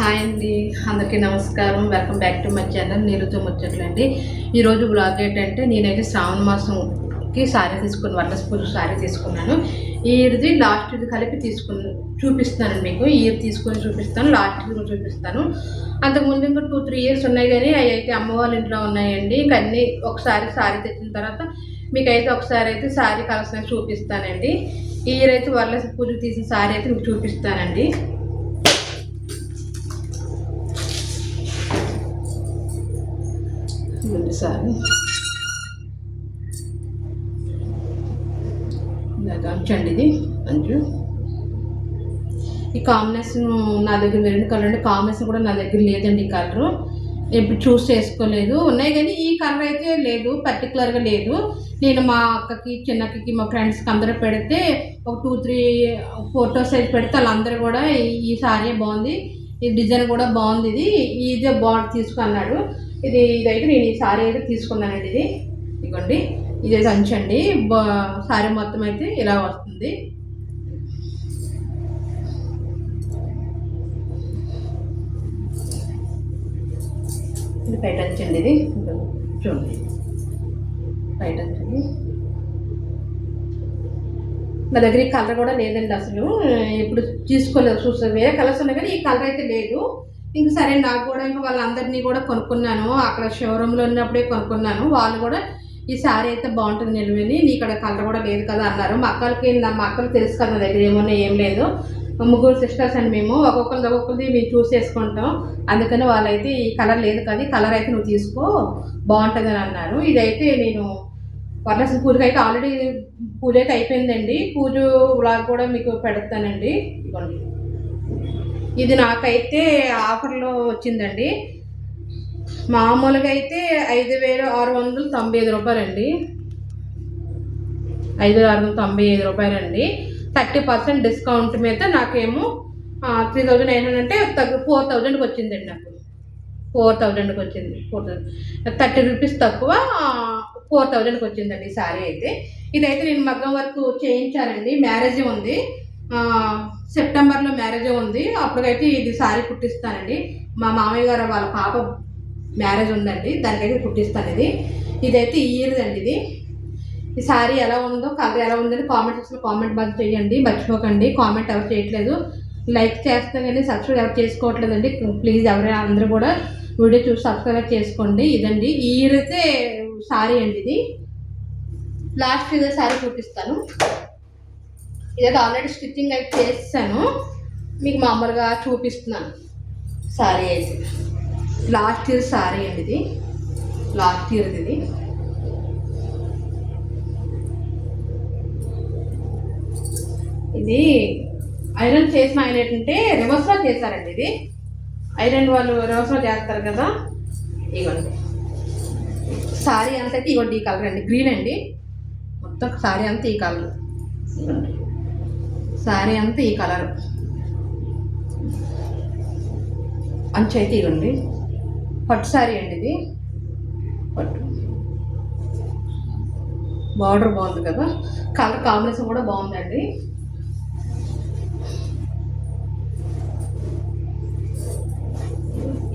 Hi అండి. అందరికీ నమస్కారం. Welcome back to my channel నీరుతో ముచ్చట్లండి ఈరోజు బ్లాగ్ ఏంటంటే నేనైతే శ్రావణ మాసంకి శారీ తీసుకుని వరలస్ పూజ శారీ తీసుకున్నాను. ఈది లాస్ట్ ఇది కలిపి తీసుకుని చూపిస్తాను మీకు. ఈ ఇయర్ తీసుకొని చూపిస్తాను లాస్ట్ ఇది చూపిస్తాను. అంతకుముందు ఇంకా టూ త్రీ ఇయర్స్ ఉన్నాయి కానీ అవి అయితే అమ్మ వాళ్ళ ఇంట్లో ఉన్నాయండి. ఇంక అన్నీ ఒకసారి శారీ తెచ్చిన తర్వాత మీకైతే ఒకసారి అయితే శారీ కలెక్షన్ చూపిస్తానండి. ఈ ఇయర్ అయితే వరలస్ పూజ తీసిన శారీ అయితే మీకు చూపిస్తానండి. రెండుసార్లు సారి. అంచండి ఇది అంచు ఈ కాంబినేషన్ నా దగ్గర రెండు కలర్ అంటే కాంబినేషన్ కూడా నా దగ్గర లేదండి ఈ కలరు. ఎప్పుడు చూస్ చేసుకోలేదు. ఉన్నాయి కానీ ఈ కలర్ అయితే లేదు పర్టికులర్గా లేదు. నేను మా అక్కకి చిన్నక్కకి మా ఫ్రెండ్స్కి అందరూ పెడితే ఒక టూ త్రీ ఫోటోస్ అయితే పెడితే వాళ్ళందరూ కూడా ఈ- ఈ సారీ బాగుంది. ఈ డిజైన్ కూడా బాగుంది ఇది. ఇదే బాగుంది తీసుకున్నాడు ఇది ఇదైతే నేను ఈ సారీ అయితే తీసుకున్నానండి ఇది. ఇదిగోండి. ఇది సంచి అండి. సారీ మొత్తం అయితే ఇలా వస్తుంది. ఇది బయట అంచండి ఇది. చూడండి. బయట అంచండి నా దగ్గర ఈ కలర్ కూడా లేదండి అసలు. ఇప్పుడు తీసుకోలేదు చూస్తే వేరే కలర్స్ ఉన్నాయి కానీ ఈ కలర్ అయితే లేదు. ఇంక సరే నాకు కూడా ఇంకా వాళ్ళందరినీ కూడా కొనుక్కున్నాను. అక్కడ షోరూంలో ఉన్నప్పుడే కొనుక్కున్నాను. వాళ్ళు కూడా ఈ సారీ అయితే బాగుంటుంది నిలువని నీ ఇక్కడ కలర్ కూడా లేదు కదా అన్నారు. మా అక్కలకి నా మా అక్కలు తెలుసు కదా నా దగ్గర ఏమన్నా ఏం లేదు. ముగ్గురు సిస్టర్స్ అండి మేము. ఒక్కొక్కరిది ఒక్కొక్కరిది మేము చూస్ చేసుకుంటాం. అందుకని వాళ్ళైతే ఈ కలర్ లేదు కదా కలర్ అయితే నువ్వు తీసుకో బాగుంటుంది అని అన్నారు. ఇదైతే నేను వరలక్ష్మి పూజకి అయితే ఆల్రెడీ పూజ అయితే అయిపోయిందండి. పూజ వ్లాగ్ కూడా మీకు పెడతానండి. ఇది నాకైతే ఆఫర్లో వచ్చిందండి. మామూలుగా అయితే ఐదు వేల ఆరు వందల తొంభై ఐదు రూపాయలండి. ఐదు వేల ఆరు వందల తొంభై ఐదు రూపాయలండి. థర్టీ పర్సెంట్ డిస్కౌంట్ మీద నాకేమో త్రీ థౌజండ్ ఎయిట్ హండ్రెడ్ అంటే తగ్గు ఫోర్ థౌజండ్కి వచ్చిందండి నాకు. ఫోర్ థౌజండ్కి వచ్చింది ఫోర్ థౌజండ్ థర్టీ రూపీస్ తక్కువ ఫోర్ థౌజండ్కి వచ్చిందండి ఈ సారీ అయితే. ఇదైతే నేను మగ్గం వరకు చేయించానండి. మ్యారేజ్ ఉంది. సెప్టెంబర్లో మ్యారేజ్ ఉంది. అప్పటికైతే ఇది సారీ కుట్టిస్తానండి. మా మామయ్య గారు వాళ్ళ పాప మ్యారేజ్ ఉందండి. దానికైతే కుట్టిస్తాను ఇది. ఇదైతే ఇయర్ది అండి ఇది. ఈ సారీ ఎలా ఉందో కలర్ ఎలా ఉందని కామెంట్ సెక్షన్లో కామెంట్ బాక్స్ చేయండి. మర్చిపోకండి. కామెంట్ ఎవరు చేయట్లేదు. లైక్ చేస్తే కానీ సబ్స్క్రైబ్ ఎవరు చేసుకోవట్లేదండి. ప్లీజ్ ఎవరైనా అందరూ కూడా వీడియో చూసి సబ్స్క్రైబ్ చేసుకోండి. ఇదండి. ఈ ఇయర్ అయితే సారీ అండి ఇది. లాస్ట్ ఇదే సారీ చూపిస్తాను ఇదైతే ఆల్రెడీ స్టిచ్చింగ్ అయితే చేస్తాను. మీకు మామూలుగా చూపిస్తున్నాను. సారీ అయితే లాస్ట్ ఇయర్ సారీ అండి ఇది. లాస్ట్ ఇయర్ ఇది. ఇది ఐరన్ చేసిన ఆయన ఏంటంటే రివర్స్లో చేశారండి ఇది. ఐరన్ వాళ్ళు రివర్స్లో చేస్తారు కదా. ఇవ్వండి సారీ అంతా అయితే ఇవ్వండి ఈ కలర్ అండి. గ్రీన్ అండి. మొత్తం సారీ అంతా ఈ కలర్ ఇవ్వండి శారీ అంతా ఈ కలర్. అంచు అయితే ఇవ్వండి పట్టు సారీ అండి ఇది. పట్టు. బార్డర్ బాగుంది కదా. కలర్ కాంబినేషన్ కూడా బాగుందండి.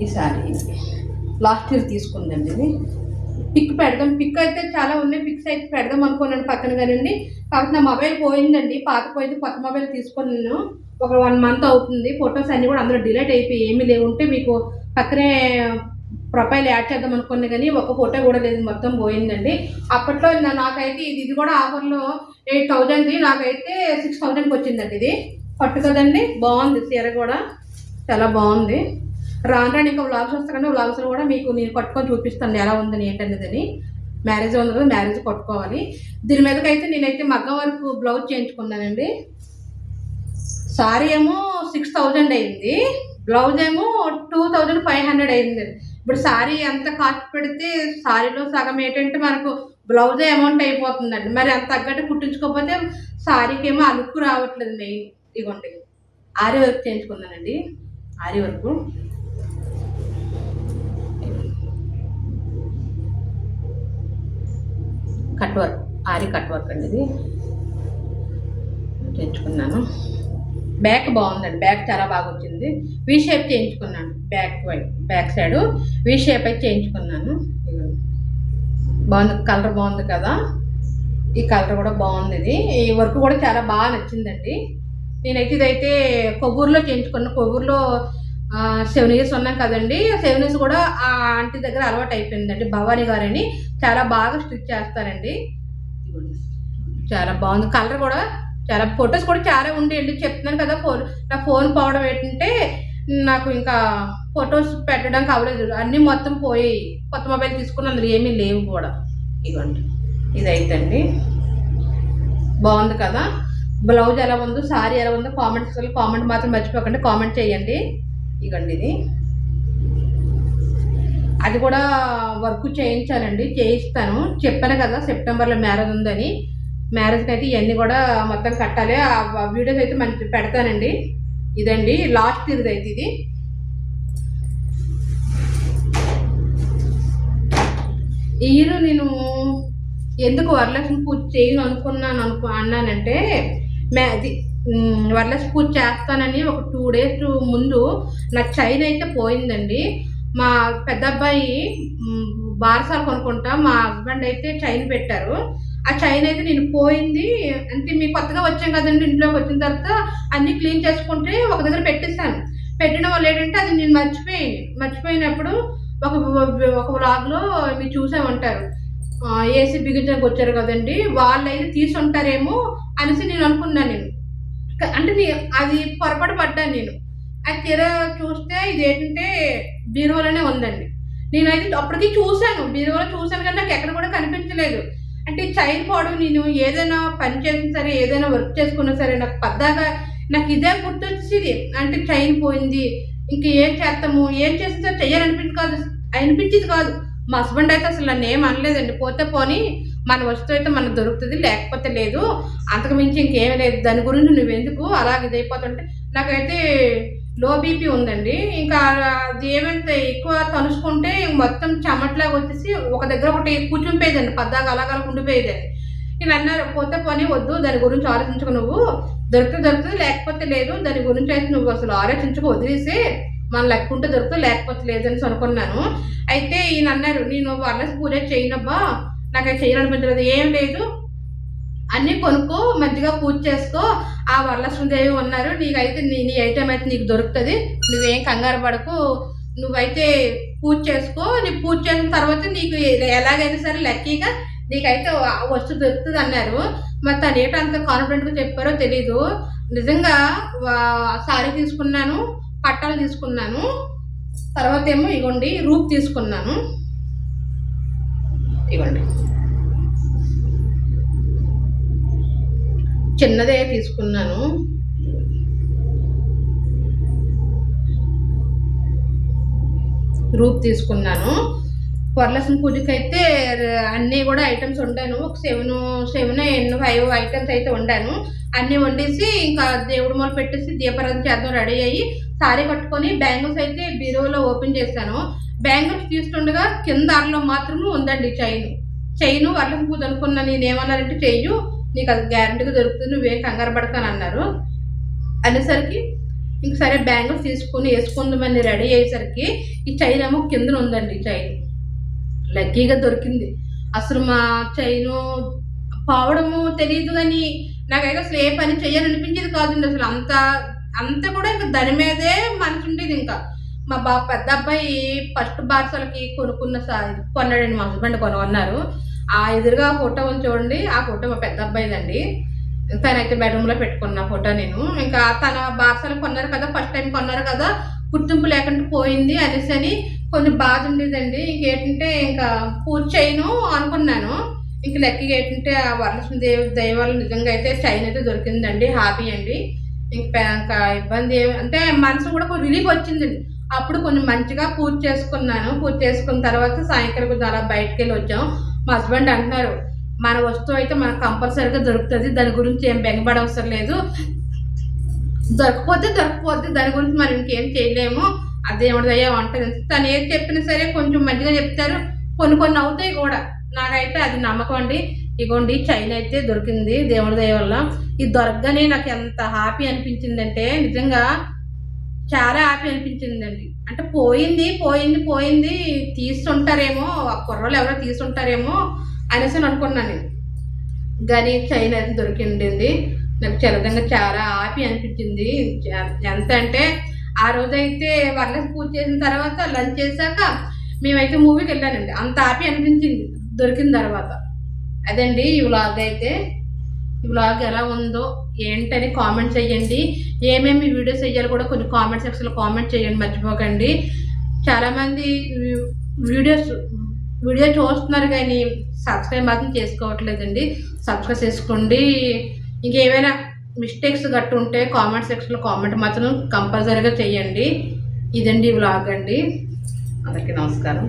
ఈ శారీ లాస్ట్ ఇయర్ తీసుకుందండి ఇది. పిక్ పెడదాం. పిక్ అయితే చాలా ఉన్నాయి. పిక్స్ అయితే పెడదాం అనుకున్నాను పక్కన కానండి కాబట్టి నా మొబైల్ పోయిందండి. పాత పోయింది. కొత్త మొబైల్ తీసుకొని నేను ఒక వన్ మంత్ అవుతుంది. ఫొటోస్ అన్నీ కూడా అందులో డిలీట్ అయిపోయి ఏమీ లేవుంటే మీకు పక్కనే ప్రొఫైల్ యాడ్ చేద్దాం అనుకున్నా కానీ ఒక ఫోటో కూడా లేదు. మొత్తం పోయిందండి. అప్పట్లో నాకైతే ఇది ఇది కూడా ఆఫర్లో ఎయిట్ థౌజండ్ది నాకైతే సిక్స్ థౌజండ్కి వచ్చిందండి ఇది. పట్టు కదండి? బాగుంది. చీర కూడా. చాలా బాగుంది. రాను రాను ఇంకా వ్లాగ్స్ వస్తాకంటే వ్లాగ్స్లో కూడా మీకు నేను కట్టుకొని చూపిస్తాను ఎలా ఉందని ఏంటనేది మ్యారేజ్ ఉంది కదా మ్యారేజ్ కొట్టుకోవాలి. దీని మీదకి అయితే నేనైతే మగ్గ వరకు బ్లౌజ్ చేయించుకున్నానండి. సారీ ఏమో సిక్స్ థౌజండ్ అయింది. బ్లౌజ్ ఏమో టూ థౌజండ్ ఫైవ్ హండ్రెడ్ అయింది. ఇప్పుడు సారీ ఎంత కాస్ట్ పెడితే సారీలో సగం ఏంటంటే మనకు బ్లౌజ్ అమౌంట్ అయిపోతుందండి. మరి అంత తగ్గట్టు కుట్టించుకోకపోతే సారీకి ఏమో అలుక్కు రావట్లేదు మెయిన్. ఇదిగోండి ఆరి work చేయించుకున్నానండి. Aari work cut work aari cut work అండి ఇది. చేయించుకున్నాను బ్యాక్ బాగుందండి బ్యాక్ చాలా బాగా వచ్చింది. వీ షేప్ చేయించుకున్నాను బ్యాక్ వైపు బ్యాక్ సైడ్ వీ షేప్ అయితే చేయించుకున్నాను. బాగుంది కలర్ బాగుంది కదా. ఈ కలర్ కూడా బాగుంది ఇది. ఈ వర్క్ కూడా చాలా బాగా నచ్చిందండి. నేనైతే ఇదైతే కొవ్వూరులో చేయించుకున్న కొవ్వూరులో సెవెన్ ఇయర్స్ ఉన్నాం కదండి. సెవెన్ ఇయర్స్ కూడా ఆ ఆంటీ దగ్గర అలవాటు అయిపోయిందండి. భవానీ గారని చాలా బాగా స్టిచ్ చేస్తారండి. చాలా బాగుంది. కలర్ కూడా చాలా ఫొటోస్ కూడా చాలా ఉండేయండి. చెప్తున్నాను కదా ఫోన్ నా ఫోన్ పోవడం ఏంటంటే నాకు ఇంకా ఫొటోస్ పెట్టడానికి అవ్వలేదు. అన్నీ మొత్తం పోయి కొత్త మొబైల్ తీసుకుని అందులో ఏమీ లేవు కూడా. ఇదిగోండి. ఇదైతండి బాగుంది కదా. బ్లౌజ్ ఎలా ఉందో సారీ ఎలా ఉందో కామెంట్స్ కామెంట్ మాత్రం మర్చిపోకండి. కామెంట్ చేయండి. ఇగండి ఇది అది కూడా వర్క్ చేయించాలండి చేయిస్తాను. చెప్పాను కదా సెప్టెంబర్లో మ్యారేజ్ ఉందని. మ్యారేజ్కి అయితే ఇవన్నీ కూడా మొత్తం కట్టాలి. ఆ వీడియోస్ అయితే మంచి పెడతానండి. ఇదండి లాస్ట్ ఇది అయితే ఇది. ఈ ఇయర్ నేను ఎందుకు వరలక్ష్మి పూజ చేయను అనుకున్నాను అనుకు అన్నానంటే మ్యా అది వరలక్ష్మి పూజ చేస్తానని ఒక టూ డేస్ ముందు నా చైన్ అయితే పోయిందండి. మా పెద్ద అబ్బాయి బారసాలు కొనుక్కుంటా మా హస్బెండ్ అయితే చైన్ పెట్టారు. ఆ చైన్ అయితే నేను పోయింది. అంటే మీ కొత్తగా వచ్చాం కదండి ఇంట్లోకి వచ్చిన తర్వాత అన్ని క్లీన్ చేసుకుంటే ఒక దగ్గర పెట్టేశాను. పెట్టిన వాళ్ళు ఏంటంటే అది నేను మర్చిపోయి మర్చిపోయినప్పుడు ఒక ఒక బ్లాగ్లో మీరు చూసే ఉంటారు. ఏసీ బిగించడానికి వచ్చారు కదండి వాళ్ళు అయితే తీసి ఉంటారేమో అనేసి నేను అనుకున్నాను నేను. అంటే నే- అది పొరపాటు పడ్డాను నేను. అది తీర చూస్తే ఇది ఏంటంటే బీరువాలోనే ఉందండి. నేనైతే అప్పటికి చూశాను. బీరువాలో చూశాను కానీ నాకు ఎక్కడ కూడా కనిపించలేదు. అంటే చైన్ పోవడం నేను ఏదైనా పని చేసినా సరే ఏదైనా వర్క్ చేసుకున్నా సరే నాకు పద్దాగా నాకు ఇదే గుర్తొచ్చేది అంటే చైన్ పోయింది ఇంక ఏం చేస్తాము ఏం చేసినా సరే చెయ్యాలనిపించింది కాదు అనిపించేది కాదు. మా హస్బెండ్ అయితే అసలు నన్ను ఏం అనలేదండి. పోతే పోనీ మన వస్తువు అయితే మనకు దొరుకుతుంది లేకపోతే లేదు. అంతకు మించి ఇంకేమీ లేదు. దాని గురించి నువ్వెందుకు అలాగ ఇదైపోతుంటే నాకైతే లో బీపీ ఉందండి. ఇంకా అది ఏమంటే ఎక్కువ తలుచుకుంటే మొత్తం చెమట్లాగా వచ్చేసి ఒక దగ్గర ఒకటి కూర్చుంపోయేదండి పద్దాగా అలాగ ఉండిపోయేదండి. నేను అన్నారు పోతే పని వద్దు దాని గురించి ఆలోచించుకు నువ్వు. దొరికితే దొరుకుతుంది లేకపోతే లేదు. దాని గురించి అయితే నువ్వు అసలు ఆలోచించుకు వదిలేసి. మన లెక్కుంటే దొరుకుతుంది లేకపోతే లేదని అనుకున్నాను. అయితే ఈయన అన్నారు నేను వాళ్ళ పూజ చేయనబ్బా. నాకు అది చేయాలనిపించలేదు ఏం లేదు. అన్నీ కొనుక్కో మధ్యగా పూజ చేసుకో. ఆ వరలక్ష్మీదేవి ఉన్నారు. నీకైతే నీ నీ ఐటెం అయితే నీకు దొరుకుతుంది. నువ్వేం కంగారు పడకు. నువ్వైతే పూజ చేసుకో. నీ పూజ చేసిన తర్వాత నీకు ఎలాగైనా సరే లక్కీగా నీకైతే వస్తువు దొరుకుతుంది అన్నారు మరి తను ఏంటో అంత కాన్ఫిడెంట్గా చెప్పారో తెలీదు. నిజంగా వా- సారీ తీసుకున్నాను పట్టాలు తీసుకున్నాను. తర్వాత ఏమో ఇగోండి రూప్ తీసుకున్నాను. ఇవ్వండి. చిన్నదే తీసుకున్నాను. రూప్ తీసుకున్నాను. వరలక్ష్మి పూజకి అయితే అన్నీ కూడా ఐటమ్స్ వండాను ఒక సెవెన్ సెవెన్ ఎన్నో ఫైవ్ ఐటమ్స్ అయితే వండాను అన్నీ వండేసి ఇంకా దేవుడు మొదలు పెట్టేసి దీపారాధన చేద్దాం రెడీ అయ్యి సారీ కట్టుకొని బ్యాంగిల్స్ అయితే బీరువాలో ఓపెన్ చేశాను. బ్యాంగిల్స్ తీస్తుండగా కింద అరలో మాత్రం ఉందండి చైన్. చైన్ వరలక్ష్మి పూజ అనుకున్నా నేను ఏమన్నారంటే చెయ్యు నీకు అది గ్యారంటీగా దొరుకుతుంది నువ్వేం కంగారు పడతాను అన్నారు. అనేసరికి ఇంక సరే బ్యాంగిల్స్ తీసుకొని వేసుకుందామని రెడీ అయ్యేసరికి ఈ చైన్ ఏమో కింద ఉందండి చైన్. లక్కీగా దొరికింది. అసలు మా చైను పోవడము తెలియదు కానీ నాకైతే అసలు ఏ పని చేయాలనిపించేది కాదండి. అసలు అంత అంత కూడా ఇంకా దాని మీదే మనసు ఉండేది ఇంకా. మా బా పెద్ద అబ్బాయి ఫస్ట్ బార్సలకి కొనుక్కున్న సా కొన్నాడండి మా హస్బెండ్ కొనుక్కున్నారు ఆ ఎదురుగా ఫోటో ఉంది చూడండి. ఆ ఫోటో మా పెద్ద అబ్బాయిదండి. తనైతే బెడ్రూమ్లో పెట్టుకున్న ఫోటో నేను. ఇంకా తన బార్సలు కొన్నారు కదా ఫస్ట్ టైం కొన్నారు కదా గుర్తింపు లేకుండా పోయింది అనేసి అని కొంచెం బాధ ఉండేదండి. ఇంకేంటంటే ఇంకా పూర్తి చేయను అనుకున్నాను. ఇంకా లెక్క ఏంటంటే ఆ వరలక్ష్మి దేవి దైవాలు నిజంగా అయితే షైన్ అయితే దొరికిందండి హ్యాపీ అండి. ఇంకా ఇంకా ఇబ్బంది ఏమి అంటే మనసు కూడా కొంచెం రిలీఫ్ వచ్చిందండి. అప్పుడు కొంచెం మంచిగా పూజ చేసుకున్నాను. పూజ చేసుకున్న తర్వాత సాయంకాలం కొంచెం అలా బయటకు వెళ్ళి వచ్చాం. మా హస్బెండ్ అంటున్నారు మన వస్తువు అయితే మనకు కంపల్సరీగా దొరుకుతుంది దాని గురించి ఏం బెంగపడవసరం లేదు. దొరకపోతే దొరకపోతే దాని గురించి మనం ఇంకేం చేయలేము. అదేమిటయ్యా ఉంటుంది తను ఏది చెప్పినా సరే కొంచెం మంచిగా చెప్తారు. కొన్ని కొన్ని అవుతాయి కూడా. నాకైతే అది నమ్మకం అండి. ఇగోండి చైన్ అయితే దొరికింది దేవుడి దయ వల్ల. ఇది దొరకగానే నాకు ఎంత హ్యాపీ అనిపించిందంటే నిజంగా చాలా హ్యాపీ అనిపించిందండి. అంటే పోయింది పోయింది పోయింది తీస్తుంటారేమో ఆ కుర్రలు ఎవరో తీస్తుంటారేమో అనేసి అనుకున్నాను నేను. కానీ చైన్ అయితే దొరికిండింది నాకు చాలా చాలా హ్యాపీ అనిపించింది. ఎంత అంటే ఆ రోజైతే వాళ్ళ పూజ చేసిన తర్వాత లంచ్ చేశాక మేమైతే మూవీకి వెళ్ళానండి. అంత హ్యాపీ అనిపించింది. దొరికిన తర్వాత. అదండి ఈ వ్లాగ్ అయితే. ఈ వ్లాగ్ ఎలా ఉందో ఏంటని కామెంట్ చేయండి. ఏమేమి వీడియోస్ వేయాలి కూడా కొంచెం కామెంట్ సెక్షన్లో కామెంట్ చేయండి మర్చిపోకండి. చాలామంది వీడియోస్ వీడియో చూస్తున్నారు కానీ సబ్స్క్రైబ్ మాత్రం చేసుకోవట్లేదండి. సబ్స్క్రైబ్ చేసుకోండి. ఇంకేమైనా మిస్టేక్స్ గట్టు ఉంటే కామెంట్ సెక్షన్లో కామెంట్ మాత్రం కంపల్సరీగా చేయండి. ఇదండి వ్లాగ్ అండి. అందరికీ నమస్కారం.